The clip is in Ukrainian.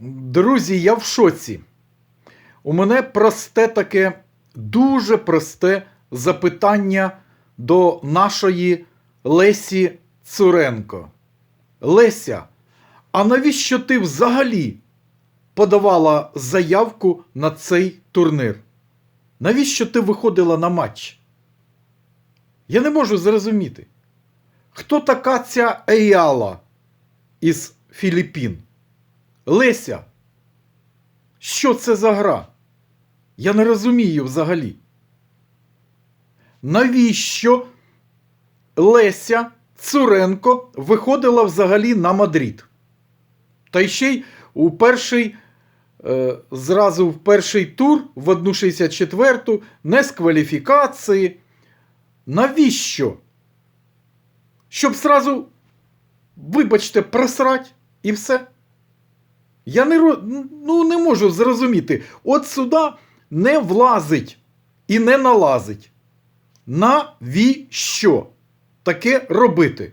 Друзі, я в шоці. У мене просте таке, дуже просте запитання до нашої Лесі Цуренко. Леся, а навіщо ти взагалі подавала заявку на цей турнір? Навіщо ти виходила на матч? Я не можу зрозуміти. Хто така ця Еяла із Філіппін? Леся, що це за гра? Я не розумію взагалі. Навіщо Леся Цуренко виходила взагалі на Мадрид? Та ще й у перший, е, зразу в перший тур в 1.64 не з кваліфікації. Навіщо? Щоб зразу, вибачте, просрать і все. Я не, ну, не можу зрозуміти. От сюди не влазить і не налазить. Навіщо таке робити?